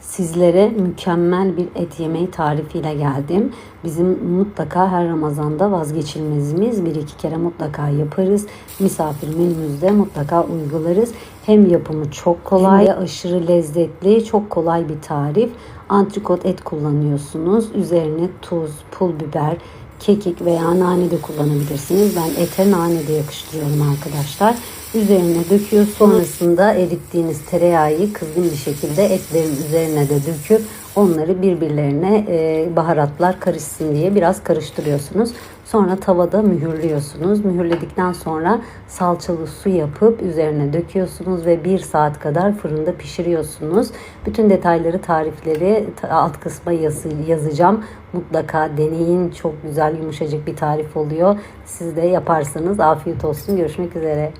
Sizlere mükemmel bir et yemeği tarifiyle geldim. Bizim mutlaka her Ramazan'da vazgeçilmezimiz. Bir iki kere mutlaka yaparız. Misafir menümüzde mutlaka uygularız. Hem yapımı çok kolay, hem de aşırı lezzetli, çok kolay bir tarif. Antrikot et kullanıyorsunuz. Üzerine tuz, pul biber, kekik veya nane de kullanabilirsiniz. Ben ete nane de yakıştırıyorum arkadaşlar. Üzerine döküyor. Sonrasında erittiğiniz tereyağı kızgın bir şekilde etlerin üzerine de döküp onları birbirlerine e, baharatlar karışsın diye biraz karıştırıyorsunuz. Sonra tavada mühürlüyorsunuz. Mühürledikten sonra salçalı su yapıp üzerine döküyorsunuz ve bir saat kadar fırında pişiriyorsunuz. Bütün detayları, tarifleri alt kısma yazacağım. Mutlaka deneyin. Çok güzel, yumuşacık bir tarif oluyor. Siz de yaparsanız afiyet olsun. Görüşmek üzere.